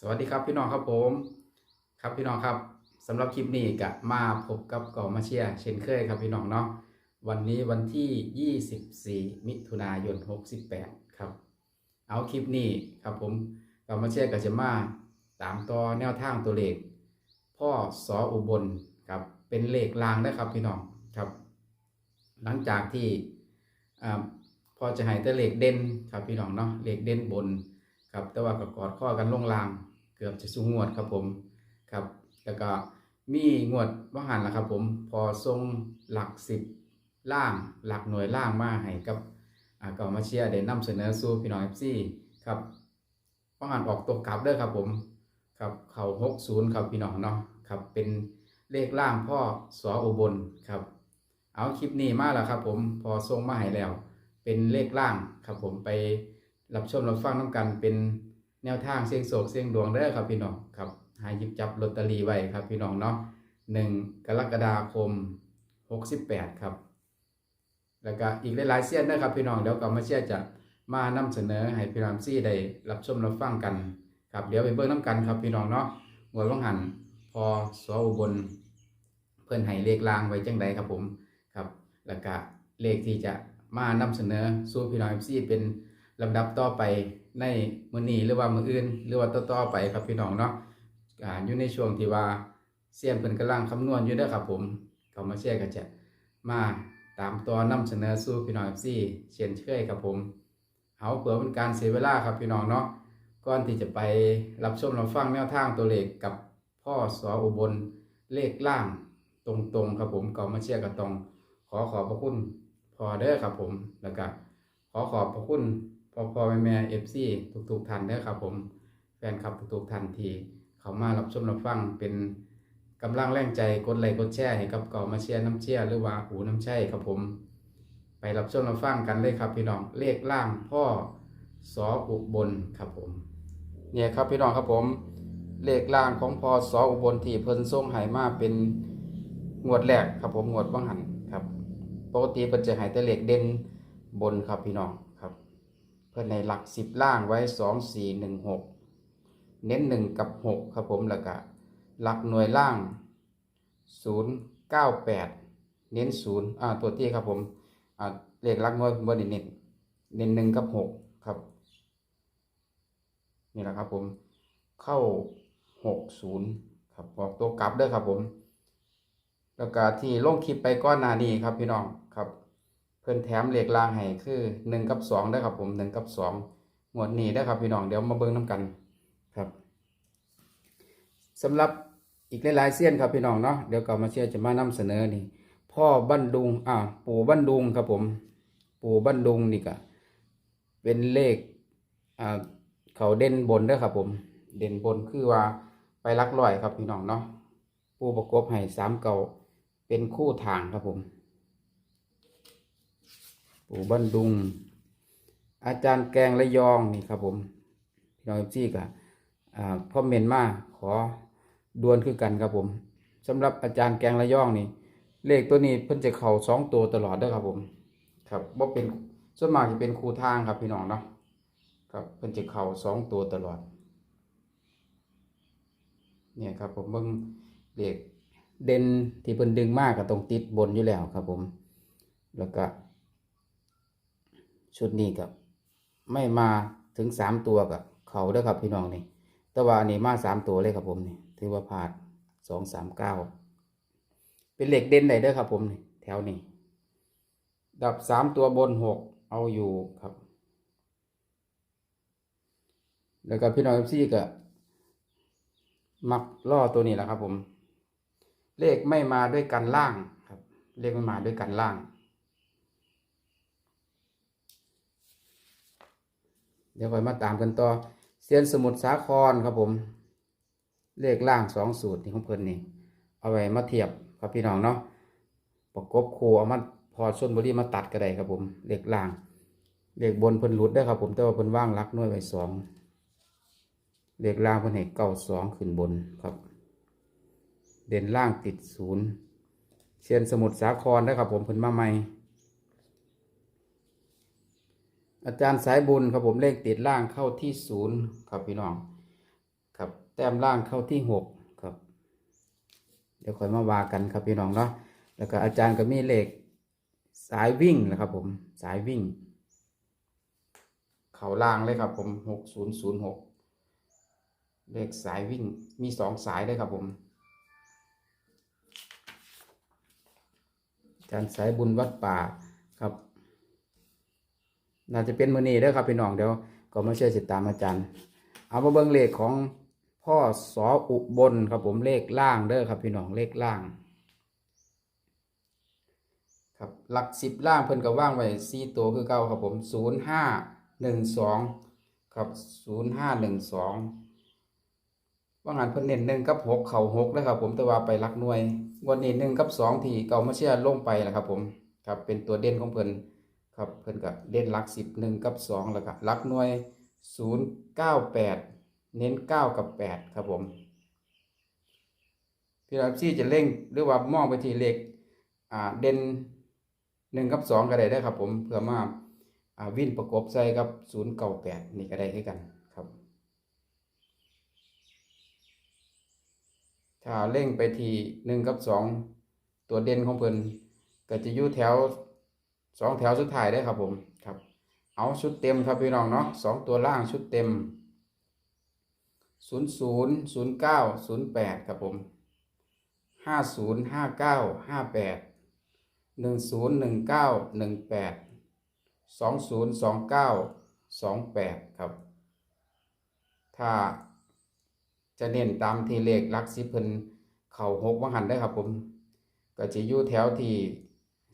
สวัสดีครับพี่น้องครับผม ครับพี่น้องครับสำหรับคลิปนี้ก็มาพบกับกอมาเชียเช่นเคยครับพี่น้องเนาะวันนี้วันที่ 24 มิถุนายน 68 ครับ เอาคลิปนี้ครับผมกอมาเชียร์ก็จะมาตามต่อแนวทางตัวเลข พ่อสออุบลครับเป็นเลขลางนะครับพี่น้องครับ หลังจากที่อ่าพอจะให้แต่เลขเด่นครับพี่น้องเนาะเลขเด่นบนครับแต่ว่าก็กอดข้อกันลงลาง เกือบจะสูงงวดครับผมครับแล้วก็มีงวดว่าหันละครับผมพอทรงหลักสิบล่างหลักหน่วยล่างมาให้กับอ่าก็มาเชียร์ได้นำเสนอสู่พี่น้องเอฟซีครับว่าหันออกตัวกลับเด้อครับผมครับเข่าหกศูนย์ครับพี่น้องเนาะครับเป็นเลขล่างพ่อสออุบลครับ เอาคลิปนี้มาแล้วครับผมพอทรงมาให้แล้ว เป็นเลขล่างครับผมไปรับชมรับฟังน้ำกันเป็น แนวทางเสียงโศกเสียงดวงเด้อครับพี่น้องครับหาหยิบจับลอตเตอรี่ไว้ครับพี่น้องเนาะหนึ่งกรกฎาคมหกสิบแปดครับ แล้วก็อีกหลายๆเสี้ยนนะครับพี่น้องเดี๋ยวกลับมาเชียจะมานำเสนอให้พี่น้องซี่ได้รับชมรับฟังกันครับเดี๋ยวไปเบิ่งน้ำกันครับพี่น้องเนาะหวยว่างหันพอสออุบล เพื่อนให้เลขลางไว้จังใดครับผมครับ แล้วก็เลขที่จะมานำเสนอสู่พี่น้องซี่เป็น ลำดับต่อไปในมือนีหรือว่ามืออื่น หรือว่าต่อๆไปครับพี่น้องเนาะอ่าอยู่ในช่วงที่ว่าเสียนเพิ่นกำลังคำนวณอยู่เด้อครับผมเขามาแชร์ก็จะมาตามตัวนำเสนอสู่พี่น้อง FC เช่นเคยครับผมเอาเผื่อเป็นการเสียเวลาครับพี่น้องเนาะก่อนที่จะไปรับชมรับฟังแนวทางตัวเลขกับพ่อสออุบลเลขล่างตรงๆครับผมเขามาแชร์ก็ต้องขอขอบพระคุณพอเด้อครับผมแล้วก็ขอขอบพระคุณ พ่อพ่อแม่แม่เอฟซีทุกๆท่านเด้อครับผมแฟนคลับทุกๆท่านที่เขามารับชมรับฟังเป็นกำลังแรงใจกดไลค์กดแชร์ให้กับเก่ามาเชียร์น้ำเชียร์หรือว่าหูน้ำใช่ครับผม ไปรับชมรับฟังกันเลยครับพี่น้องเลขล่างพ่อสออุบลครับผม เนี่ยครับพี่น้องครับผม เลขล่างของพอสออุบลที่เพิ่นส่งให้มาเป็นงวดแรกครับผมงวดบังหันครับ ปกติเพิ่นจะให้แต่เลขเด่นบนครับพี่น้อง พื่อในหลักสิบล่างไว้สองสี่หนึ่งหกเน้นหนึ่งกับหกครับผมแล้วก็หลักหน่วยล่างศูนย์เก้าแปดเน้นศูนย์อ่าตัวที่ครับผมอ่าเลขหลักหน่วยบนเน้นเน้นเน้นหนึ่งกับหกครับ นี่แหละครับผมเข้าหกศูนย์ครับออกตัวกลับด้อครับผม แล้วก็ที่ลงคลิปไปก้อนหน้านี้ครับพี่น้อง พิ่นแถมเลขลางให้คือหนึ่งกับสองได้ครับผมหนึ่งกับสองหมวดนี้ได้ครับพี่น้องเดี๋ยวมาเบิ่งน้กันครับสำหรับอีกหลายๆเสี้ยนครับพี่น้องเนาะเดี๋ยวก็มาเชื่อจะมานำเสนอนี่ พ่อบันดุงอ่าปู่บันดุงครับผม ปู่บันดุงนี่ก็เป็นเลขอ่าเขาเด่นบนเด้ครับผม เด่นบนคือว่าไปลักลอยครับพี่น้องเนาะปู่ประกบให้สามเก่าเป็นคู่ทางครับผม ปู่บ้านดุง อาจารย์แกงระยองนี่ครับผมพี่น้องเอฟซีกับคอมเมนต์มาขอดวนคือกันครับผมสำหรับอาจารย์แกงระยองนี่ เลขตัวนี้เพิ่นจะเข่าสองตัวตลอดด้อครับผม ครับว่าเป็นส่วนมากจะเป็นครูทางครับพี่น้องเนาะครับเพิ่นจะเข่าสองตัวตลอด เนี่ยครับผมเบิ่งเลขเด่นที่เพิ่นดึงมากก็ต้องติดบนอยู่แล้วครับผม แล้วก็ ชุดนี้กับไม่มาถึงสามตัวกับเขาเด้ครับพี่น้องนี่แต่ว่าอันนี้มาสามตัวเลยครับผมนี่ถือว่าผ่านสองสามเก้าเป็นเหล็กเด่นไหนเด้ครับผมนี่แถวนี้ ดับสามตัวบนหกเอาอยู่ครับ แล้วก็พี่น้องเอฟซีก็มักล่อตัวนี้แหละครับผม เลขไม่มาด้วยกันล่างครับ เลขไม่มาด้วยกันล่าง เดี๋ยวค่อยมาตามกันต่อเซียนสมุทรสาครครับผม เลขล่างสองสูตรที่ของเพิ่นนี่ เอาไว้มาเทียบครับพี่น้องเนาะประกบคู่เอามาพอชนบุรีมาตัดก็ได้ครับผมเลขล่างเลขบนเพิ่นหลุดได้ครับผมแต่ว่าเพิ่นว่างรักน้อยไว้สองเลขล่างเพิ่นให้เก้าสองขึ้นบนครับ เด่นล่างติดศูนย์เซียนสมุทรสาครได้ครับผมเพิ่นมาใหม่ อาจารย์สายบุญครับผมเลขติดล่างเข้าที่ศูนย์ครับพี่น้อง ครับแต้มล่างเข้าที่หกครับ เดี๋ยวค่อยมาวากันครับพี่น้องเนาะแล้วก็อาจารย์ก็มีเลขสายวิ่งนะครับผมสายวิ่ง เข่าล่างเลยครับผมหกศูนย์ศูนย์หกเลขสายวิ่งมีสองสายเลยครับผมอาจารย์สายบุญวัดป่าครับ น่าจะเป็นมือนี้เด้อครับพี่น้องเดี๋ยวก็มาเชื่อติดตามอาจารย์ เอามาเบิ่งเลขของพ่อสออุบลครับผมเลขล่างเด้อครับพี่น้องเลขล่าง ครับหลักสิบล่างเพิ่นก็ว่างไว้สี่ตัวคือเก่าครับผมศูนย์ห้าหนึ่งสองครับศูนย์ห้าหนึ่งสองว่างานเพิ่นเน้นหนึ่งกับหกเข่าหกนะครับผมแต่ว่าไปลักหน่วยวันนี้หนึ่งกับสองทีเก่ามาเชื่อลงไปแหละครับผมครับเป็นตัวเด่นของเพิ่น ครับเพิ่นก็เด่นลักสิบหนึ่งกับสองแล้วก็ลักหน่วยศูนย์เก้าแปดเน้นเก้ากับแปดครับผมพี่รับซี่จะเร่งหรือว่ามองไปที่เลขอ่าเด่นหนึ่งกับสองก็ได้ได้ครับผมเพื่อมาอ่าวิ่นประกบใส่กับศูนย์เก้าแปดนี่ก็ได้คือกันครับ ถ้าเร่งไปที่หนึ่งกับสองตัวเด่นของเพิ่นก็จะอยู่แถว สองแถวสุดท้ายได้ครับผมครับ เอาชุดเต็มครับพี่น้องเนาะสองตัวล่างชุดเต็มศูนย์ศูนย์ศูนย์เก้าศูนย์แปดครับผมห้าศูนย์ห้าเก้าห้าแปดหนึ่งศูนย์หนึ่งเก้าหนึ่งแปดสองศูนย์สองเก้าสองแปดครับ ถ้าจะเน้นตามที่เลขลักสิบเพิ่นเข่าหกวังหันได้ครับผม ก็จะอยู่แถวที่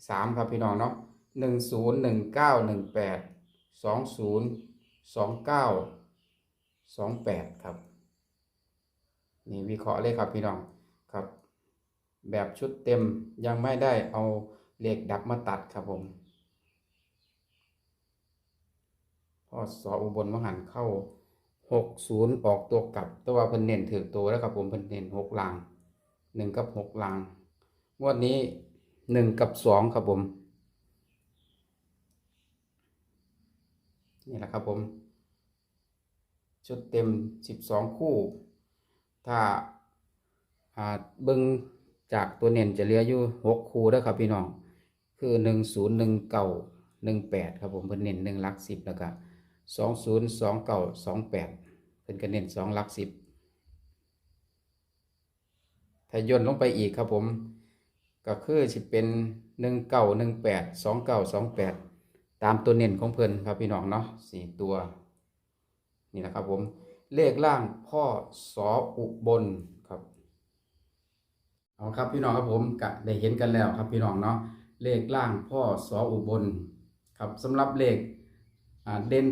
สามครับพี่น้องเนาะ หนึ่งศูนย์หนึ่งเก้าหนึ่งแปดสองศูนย์สองเก้าสองแปดครับ นี่วิเคราะห์เลยครับพี่น้องครับ แบบชุดเต็มยังไม่ได้เอาเลขดับมาตัดครับผมพอสออุบลมหันเข้าหกศูนย์ออกตัวกลับ แต่ว่าเพิ่นเน้นถือตัวแล้วครับผมเพิ่นเน้นหกลางหนึ่งกับหกลาง งวดนี้หนึ่งกับสองครับผม นี่แหละครับผม ชุดเต็ม 12 คู่ ถ้าอาเบิ้งจากตัวเน้นจะเหลืออยู่ 6 คู่แล้วครับพี่น้อง คือ 1019 18 ครับผมเพิ่นเน้น1หลัก 10 แล้วก็2029 28 เพิ่นก็เน่น2หลัก 10 ถ้าย่นลงไปอีกครับผม ก็คือจะเป็น 1918 2928 ตามตัวเน้นของเพิ่นครับพี่น้องเนาะสี่ตัว นี่แหละครับผม เลขล่างพ่อสออุบลครับเอาครับพี่น้องครับผมกะได้เห็นกันแล้วครับพี่น้องเนาะเลขล่างพ่อสออุบลครับสำหรับเลขเด่น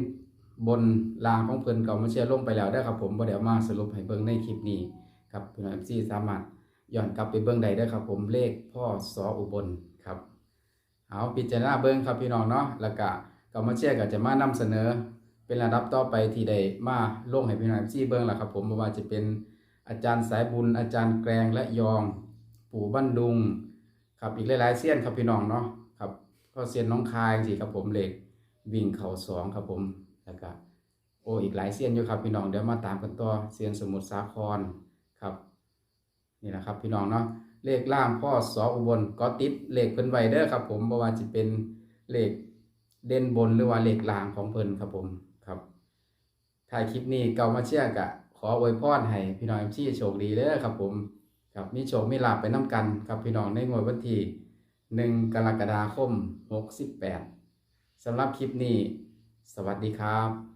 บนรางของเพิ่นเก่ามาเชียร์ลงไปแล้วได้ครับผมบ่เดี๋ยวมาสรุปให้เบิ่งในคลิปนี้ครับพี่น้องที่สามารถย้อนกลับไปเบิ่งได้ได้ครับผมเลขพ่อสออุบล เอาพิจารณาเบิ่งครับพี่น้องเนาะแล้วก็ก่ามาเชียร์ก็จะมานำเสนอ เป็นระดับต่อไปที่ได้มาลงให้พี่น้องที่เบิ่งล่ะครับผมบ่ว่าจะเป็นอาจารย์สายบุญ อาจารย์แกรงและยอง ปู่บ้านดุงครับอีกหลายๆเสี้ยนครับพี่น้องเนาะครับก็เสี้ยนน้องคายสิครับผมเหล็กวิ่งเข่าสองครับผมแล้วก็โอ้อีกหลายเสี้ยนอยู่ครับพี่น้องเดี๋ยวมาตามกันต่อเสี้ยนสมุทรสาครครับนี่แหละครับพี่น้องเนาะ เลขล่างพ่อสออุบลก็ติดเลขเพิ่นไว้เด้อครับ ผมบ่ว่าจะเป็นเลขเด่นบนหรือว่าเลขล่างของเพิ่นครับผมครับถ่ายคลิปนี้เก่ามาเชื่อกะ ขออวยพรให้พี่น้องที่โชคดีเด้อครับผมครับมีโชคมีลาบไปน้ำกันครับพี่น้องในงวดวันที่หนึ่งกรกฎาคมหกสิบแปดสำหรับคลิปนี้ สวัสดีครับ